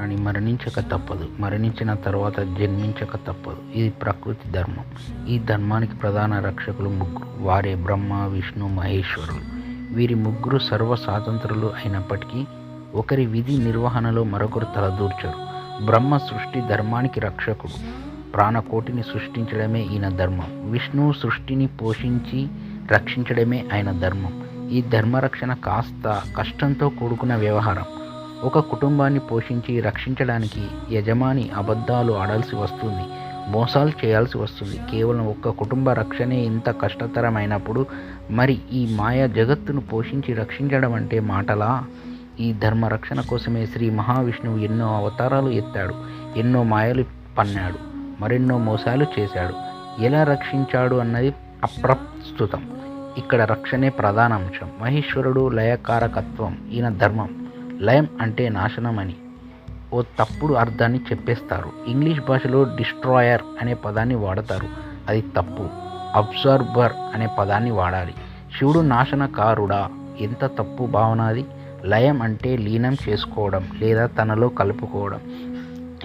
అని మరణించక తప్పదు. మరణించిన తర్వాత జన్మించక తప్పదు. ఇది ప్రకృతి ధర్మం. ఈ ధర్మానికి ప్రధాన రక్షకులు ముగ్గురు. వారే బ్రహ్మ విష్ణు మహేశ్వరులు. వీరి ముగ్గురు సర్వ స్వాతంత్రులు అయినప్పటికీ ఒకరి విధి నిర్వహణలో మరొకరు తలదూర్చరు. బ్రహ్మ సృష్టి ధర్మానికి రక్షకుడు. ప్రాణకోటిని సృష్టించడమే ఈయన ధర్మం. విష్ణువు సృష్టిని పోషించి రక్షించడమే ఆయన ధర్మం. ఈ ధర్మరక్షణ కాస్త కష్టంతో కూడుకున్న వ్యవహారం. ఒక కుటుంబాన్ని పోషించి రక్షించడానికి యజమాని అబద్ధాలు ఆడాల్సి వస్తుంది మోసాలు చేయాల్సి వస్తుంది. కేవలం ఒక్క కుటుంబ రక్షణే ఇంత కష్టతరమైనప్పుడు మరి ఈ మాయా జగత్తును పోషించి రక్షించడం అంటే మాటలా? ఈ ధర్మ రక్షణ కోసమే శ్రీ మహావిష్ణువు ఎన్నో అవతారాలు ఎత్తాడు ఎన్నో మాయలు పన్నాడు మరెన్నో మోసాలు చేశాడు. ఎలా రక్షించాడు అన్నది అప్రస్తుతం. ఇక్కడ రక్షణే ప్రధాన అంశం. మహేశ్వరుడు లయకారకత్వం ఈయన ధర్మం. లయం అంటే నాశనం అని. ఓ తప్పుడు అర్థాన్ని చెప్పేస్తారు. ఇంగ్లీష్ భాషలో డిస్ట్రాయర్ అనే పదాన్ని వాడతారు. అది తప్పు. అబ్జర్బర్ అనే పదాన్ని వాడాలి. శివుడు నాశనకారుడా? ఎంత తప్పు భావన అది? లయం అంటే లీనం చేసుకోవడం లేదా తనలో కలుపుకోవడం.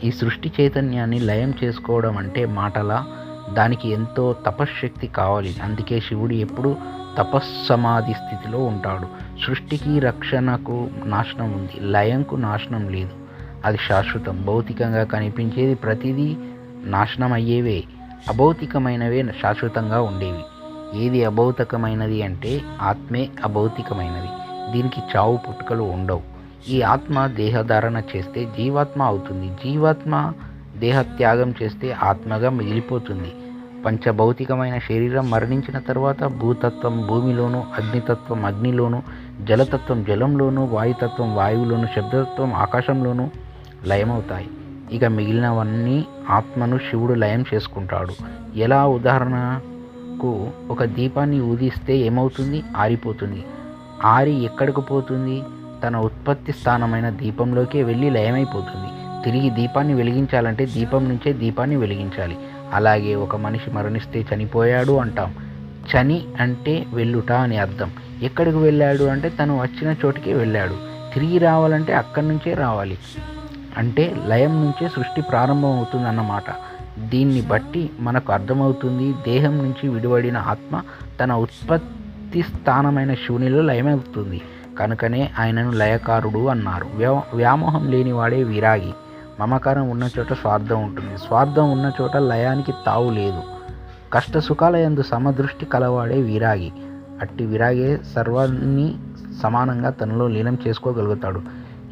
ఈ సృష్టి చైతన్యాన్ని లయం చేసుకోవడం అంటే మాటలా? దానికి ఎంతో తపశ్శక్తి కావాలి. అందుకే శివుడు ఎప్పుడు తపస్సమాధి స్థితిలో ఉంటాడు. సృష్టికి రక్షణకు నాశనం ఉంది. లయంకు నాశనం లేదు. అది శాశ్వతం. భౌతికంగా కనిపించేది ప్రతిదీ నాశనం అయ్యేవే అభౌతికమైనవే శాశ్వతంగా ఉండేవి. ఏది అభౌతికమైనది అంటే ఆత్మే అభౌతికమైనది. దీనికి చావు పుట్టుకలు ఉండవు. ఈ ఆత్మ దేహధారణ చేస్తే జీవాత్మ అవుతుంది. జీవాత్మ దేహత్యాగం చేస్తే ఆత్మగా మిగిలిపోతుంది. పంచభౌతికమైన శరీరం మరణించిన తర్వాత భూతత్వం భూమిలోను అగ్నితత్వం అగ్నిలోను జలతత్వం జలంలోను వాయుతత్వం వాయువులోను శబ్దతత్వం ఆకాశంలోను లయమవుతాయి. ఇక మిగిలినవన్నీ ఆత్మను శివుడు లయం చేసుకుంటాడు. ఎలా? ఉదాహరణకు ఒక దీపాన్ని ఊదిస్తే ఏమవుతుంది? ఆరిపోతుంది. ఆరి ఎక్కడికి పోతుంది? తన ఉత్పత్తి స్థానమైన దీపంలోకే వెళ్ళి లయమైపోతుంది. తిరిగి దీపాన్ని వెలిగించాలంటే దీపం నుంచే దీపాన్ని వెలిగించాలి. అలాగే ఒక మనిషి మరణిస్తే చనిపోయాడు అంటాం. చని అంటే వెళ్ళుట అని అర్థం. ఎక్కడికి వెళ్ళాడు అంటే తను వచ్చిన చోటికి వెళ్ళాడు. తిరిగి రావాలంటే అక్కడి నుంచే రావాలి. అంటే లయం నుంచే సృష్టి ప్రారంభం అవుతుంది అన్నమాట దీన్ని బట్టి మనకు అర్థమవుతుంది దేహం నుంచి విడివడిన ఆత్మ తన ఉత్పత్తి స్థానమైన శూన్యలో లయమవుతుంది. కనుకనే ఆయనను లయకారుడు అన్నారు. వ్యా వ్యామోహం లేనివాడే విరాగి. మమకారం ఉన్న చోట స్వార్థం ఉంటుంది. స్వార్థం ఉన్న చోట లయానికి తావు లేదు. కష్ట సుఖాల ఎందు సమదృష్టి కలవాడే విరాగి. అట్టి విరాగే సర్వాన్ని సమానంగా తనలో లీనం చేసుకోగలుగుతాడు.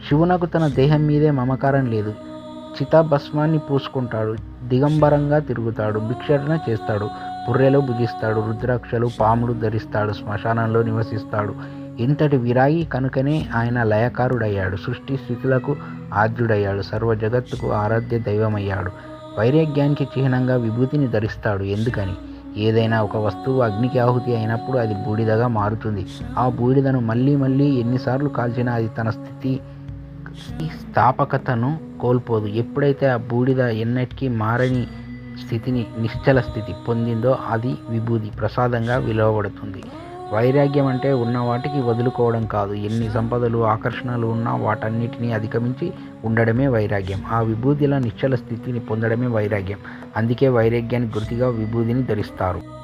శివునకు తన దేహం మీదే మమకారం లేదు. చితాభస్మాన్ని పూసుకుంటాడు. దిగంబరంగా తిరుగుతాడు. భిక్షాటన చేస్తాడు. బుర్రెలో భుజిస్తాడు. రుద్రాక్షలు పాములు ధరిస్తాడు. శ్మశానంలో నివసిస్తాడు. ఇంతటి విరాగి కనుకనే ఆయన లయకారుడయ్యాడు. సృష్టి స్థితులకు ఆద్యుడయ్యాడు. సర్వ జగత్తుకు ఆరాధ్య దైవమయ్యాడు. వైరాగ్యానికి చిహ్నంగా విభూతిని ధరిస్తాడు. ఎందుకని? ఏదైనా ఒక వస్తువు అగ్నికి ఆహుతి అయినప్పుడు అది బూడిదగా మారుతుంది. ఆ బూడిదను మళ్ళీ మళ్ళీ ఎన్నిసార్లు కాల్చినా అది తన స్థితి స్థాపకతను కోల్పోదు. ఎప్పుడైతే ఆ బూడిద ఎన్నటికీ మారని స్థితిని నిశ్చల స్థితి పొందిందో అది విభూది ప్రసాదంగా విలువబడుతుంది. వైరాగ్యం అంటే ఉన్న వాటికి వదులుకోవడం కాదు. ఎన్ని సంపదలు ఆకర్షణలు ఉన్నా వాటన్నిటిని అధిగమించి ఉండడమే వైరాగ్యం. ఆ విభూతిల నిశ్చల స్థితిని పొందడమే వైరాగ్యం. అందుకే వైరాగ్యానికి గుర్తిగా విభూతిని ధరిస్తారు.